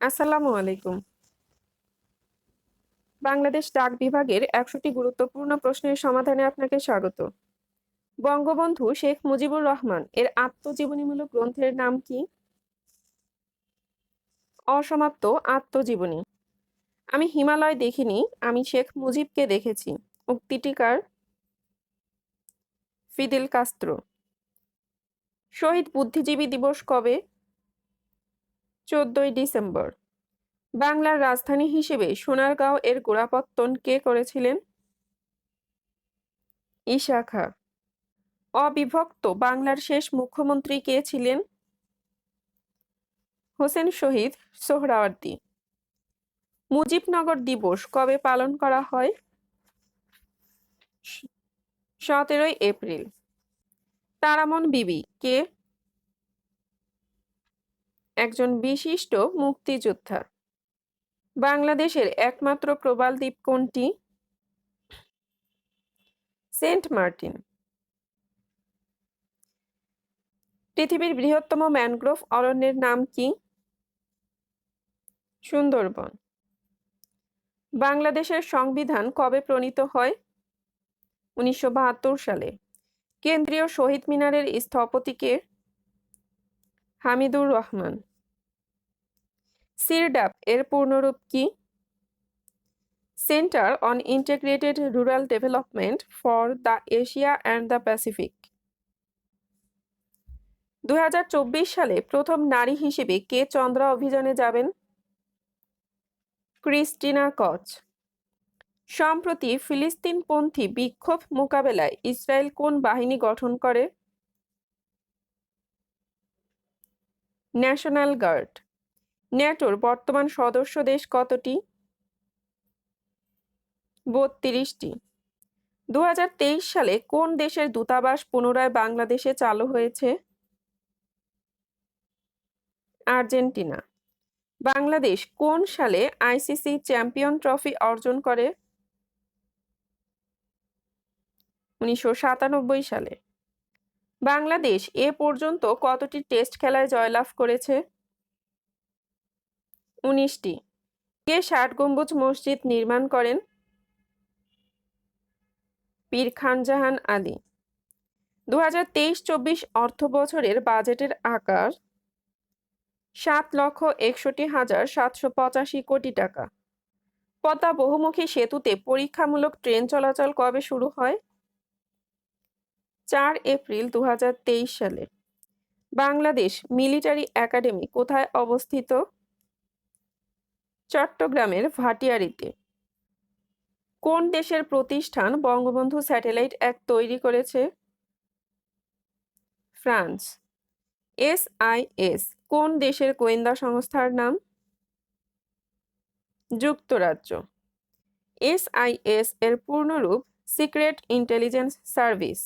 আসসালামু আলাইকুম। বাংলাদেশ ডাক বিভাগের একশোটি গুরুত্বপূর্ণ প্রশ্নের সমাধানে আপনাকে স্বাগত। বঙ্গবন্ধু শেখ মুজিবুর রহমান এর আত্মজীবনীমূলক গ্রন্থের নাম কি? অসমাপ্ত আত্মজীবনী। আমি হিমালয় দেখিনি, আমি শেখ মুজিবকে দেখেছি। উক্তিটি কার? Fidel Castro. শহীদ বুদ্ধিজীবী দিবস কবে? চোদ্দই ডিসেম্বর। বাংলার রাজধানী হিসেবে সোনারগাঁও এর গোড়াপত্তন কে করেছিলেন? ঈশা খাঁ অবিভক্ত বাংলার শেষ মুখ্যমন্ত্রী কে ছিলেন? হোসেন শহীদ সোহরাওয়ার্দী। মুজিবনগর দিবস কবে পালন করা হয়? সতেরোই এপ্রিল। তারামন বিবি কে একজন বিশিষ্ট মুক্তিযোদ্ধা। বাংলাদেশের একমাত্র প্রবাল দ্বীপ কোনটি? Saint Martin. পৃথিবীর বৃহত্তম ম্যানগ্রোভ অরণ্যের নাম কি? সুন্দরবন। বাংলাদেশের সংবিধান কবে প্রণীত হয়? উনিশশো বাহাত্তর সালে। কেন্দ্রীয় শহীদ মিনারের স্থপতিকে হামিদুর রহমান। সিরডাপ এর পূর্ণরূপ কি? Centre on integrated rural development for the Asia and the Pacific. দু হাজার চব্বিশ সালে প্রথম নারী হিসেবে কে চন্দ্রা অভিযানে যাবেন? ক্রিস্টিনা কচ। সম্প্রতি ফিলিস্তিনপন্থী বিক্ষোভ মোকাবেলায় ইসরায়েল কোন বাহিনী গঠন করে? National guard. ন্যাটোর বর্তমান সদস্য দেশ কতটি? বত্রিশটি। দু সালে কোন দেশের দূতাবাস পুনরায় বাংলাদেশে চালু হয়েছে? আর্জেন্টিনা। বাংলাদেশ কোন সালে আইসিসি চ্যাম্পিয়ন ট্রফি অর্জন করে? উনিশশো সাতানব্বই সালে। বাংলাদেশ এ পর্যন্ত কতটি টেস্ট খেলায় জয়লাভ করেছে? উনিশটি। কে ষাট গম্বুজ মসজিদ নির্মাণ করেন? পীর খানজাহান আলী। দু হাজার তেইশ চব্বিশ অর্থ বছরের বাজেটের আকার সাত লক্ষ একষট্টি হাজার সাতশো পঁচাশি কোটি টাকা। পদ্মা বহুমুখী সেতুতে পরীক্ষামূলক ট্রেন চলাচল কবে শুরু হয়? চার এপ্রিল দু হাজার তেইশ সালে। বাংলাদেশ মিলিটারি একাডেমি কোথায় অবস্থিত? চট্টগ্রামের ভাটিয়ারিতে। কোন দেশের প্রতিষ্ঠান বঙ্গবন্ধু স্যাটেলাইট এক তৈরি করেছে? ফ্রান্স। এস আই এস, কোন দেশের গোয়েন্দা সংস্থার নাম? যুক্তরাজ্য। এস আই এস এর পূর্ণরূপ সিক্রেট ইন্টেলিজেন্স সার্ভিস।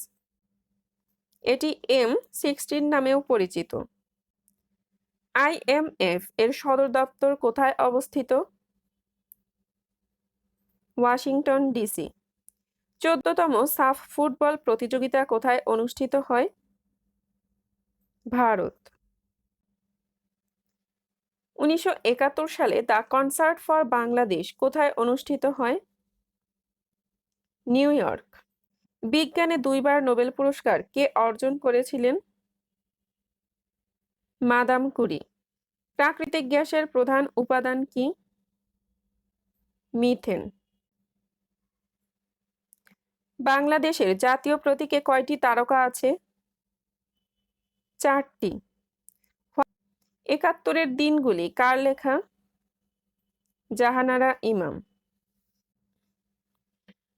এটি এম সিক্সটিন নামেও পরিচিত। আইএমএফ এর সদর দপ্তর কোথায় অবস্থিত? Washington, DC. চোদ্দতম সাফ ফুটবল প্রতিযোগিতা কোথায় অনুষ্ঠিত হয়? ভারত। উনিশশো একাত্তর সালে দ্য কনসার্ট ফর বাংলাদেশ কোথায় অনুষ্ঠিত হয়? New York. বিজ্ঞানে দুইবার নোবেল পুরস্কার কে অর্জন করেছিলেন? Madame Curie. প্রাকৃতিক গ্যাসের প্রধান উপাদান কি? মিথেন। বাংলাদেশের জাতীয় প্রতীকে কয়টি তারকা আছে? চারটি। একাত্তরের দিনগুলি কার লেখা? জাহানারা ইমাম।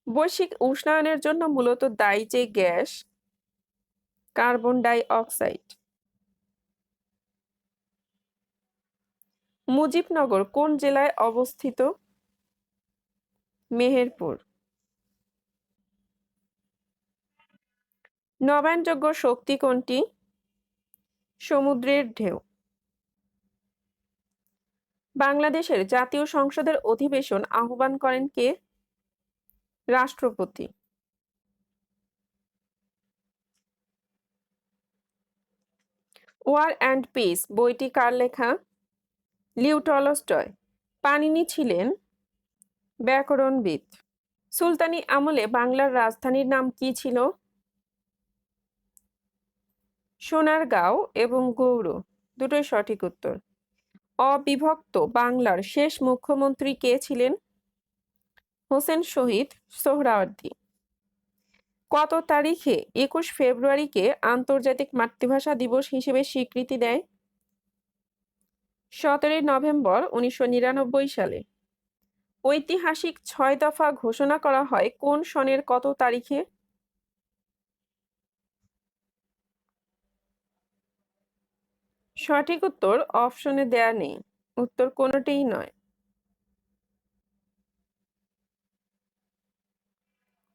বৈশ্বিক উষ্ণায়নের জন্য মূলত দায়ী যে gas, carbon dioxide. Mujibnagar কোন জেলায় অবস্থিত? মেহেরপুর। নবায়নযোগ্য শক্তি কোনটি? সমুদ্রের ঢেউ। বাংলাদেশের জাতীয় সংসদের অধিবেশন আহ্বান করেন কে? রাষ্ট্রপতি। ওয়ার অ্যান্ড পিস বইটি কার লেখা? লিউ টলস্টয় পানিনি ছিলেন ব্যাকরণবিদ। সুলতানি আমলে বাংলার রাজধানীর নাম কি ছিল? সোনারগাঁও এবং গৌড়, দুটোই সঠিক উত্তর। অবিভক্ত বাংলার শেষ মুখ্যমন্ত্রী কে ছিলেন? হোসেন শহীদ সোহরাওয়ার্দী। কত তারিখে একুশ ফেব্রুয়ারিকে আন্তর্জাতিক মাতৃভাষা দিবস হিসেবে স্বীকৃতি দেয়? সতেরোই নভেম্বর উনিশশো নিরানব্বই সালে। ঐতিহাসিক ছয় দফা ঘোষণা করা হয় কোন সনের কত তারিখে? সঠিক উত্তর অপশনে দেয়া নেই। উত্তর কোনোটিই নয়।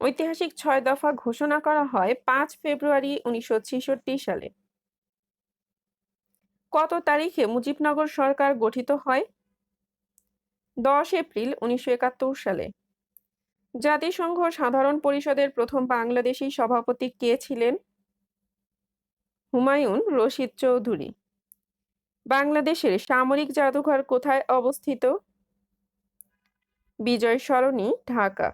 ঐতিহাসিক ছয় দফা ঘোষণা করা হয় পাঁচ ফেব্রুয়ারি উনিশশো ছেষট্টি সালে। কত তারিখে মুজিবনগর সরকার গঠিত হয়? দশ এপ্রিল উনিশশো একাত্তর সালে। জাতিসংঘ সাধারণ পরিষদের প্রথম বাংলাদেশি সভাপতি কে ছিলেন? হুমায়ুন রশিদ চৌধুরী। বাংলাদেশের সামরিক জাদুঘর কোথায় অবস্থিত? বিজয় সরণি, ঢাকা।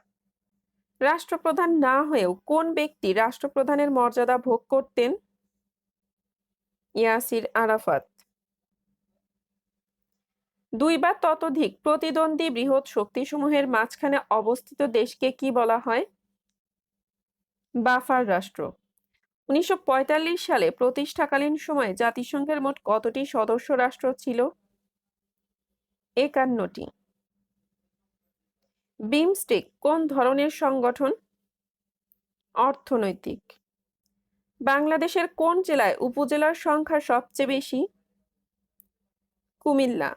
রাষ্ট্রপ্রধান না হয়েও কোন ব্যক্তি রাষ্ট্রপ্রধানের মর্যাদা ভোগ করতেন? ইয়াসির আরাফাত। দুই বা ততোধিক প্রতিদ্বন্দ্বী বৃহৎ শক্তিসমূহের মাঝখানে অবস্থিত দেশকে কি বলা হয়? বাফার রাষ্ট্র। উনিশশো পঁয়তাল্লিশ সালে প্রতিষ্ঠাকালীন সময়ে জাতিসংঘের মোট কতটি সদস্য রাষ্ট্র ছিল? একান্নটি। বিমস্টেক কোন ধরনের সংগঠন? অর্থনৈতিক। বাংলাদেশের কোন জেলায় উপজেলার সংখ্যা সবচেয়ে বেশি? কুমিল্লা।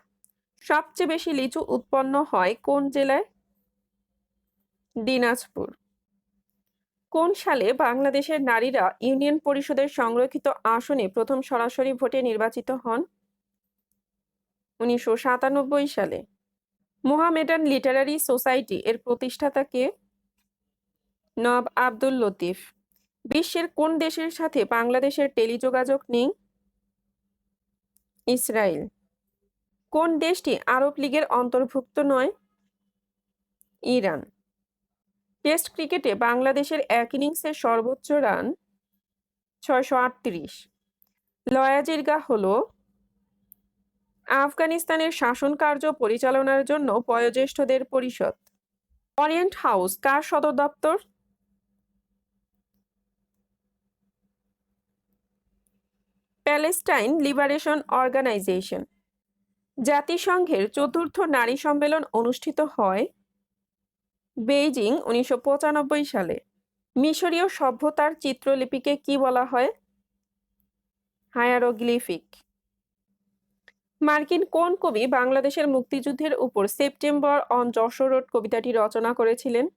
সবচেয়ে বেশি লিচু উৎপন্ন হয় কোন জেলায়? দিনাজপুর। কোন সালে বাংলাদেশের নারীরা ইউনিয়ন পরিষদের সংরক্ষিত আসনে প্রথম সরাসরি ভোটে নির্বাচিত হন? উনিশশো সাতানব্বই সালে। মোহামেডান লিটারারি সোসাইটি এর প্রতিষ্ঠাতা কে? নব আব্দুল লতিফ। বিশ্বের কোন দেশের সাথে বাংলাদেশের টেলিযোগাযোগ নেই? ইসরায়েল। কোন দেশটি আরব লীগের অন্তর্ভুক্ত নয়? ইরান। টেস্ট ক্রিকেটে বাংলাদেশের এক ইনিংসের সর্বোচ্চ রান ছয়শো আটত্রিশ। লয়াজিরগা হল আফগানিস্তানের শাসন কার্য পরিচালনার জন্য বয়োজ্যেষ্ঠদের পরিষদ। অরিয়েন্ট হাউস, কার সদর দপ্তর? Palestine liberation organisation. জাতিসংঘের চতুর্থ নারী সম্মেলন অনুষ্ঠিত হয় বেইজিং উনিশশো পঁচানব্বই সালে। মিশরীয় সভ্যতার চিত্রলিপিকে কি বলা হয়? হায়ারোগ্লিফিক। মার্কিন কোন কবি বাংলাদেশের মুক্তিযুদ্ধের উপর সেপ্টেম্বর অন যশোর কবিতাটি রচনা করেছিলেন?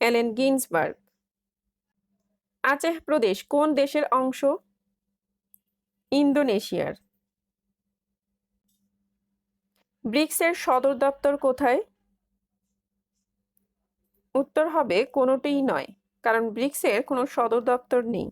এলেন গিন্সবার্গ। আচেহ প্রদেশ কোন দেশের অংশ? ইন্দোনেশিয়ার। ব্রিক্সের সদর দপ্তর কোথায়? উত্তর হবে কোনোটিই নয়, কারণ ব্রিক্সের কোনো সদর দপ্তর নেই।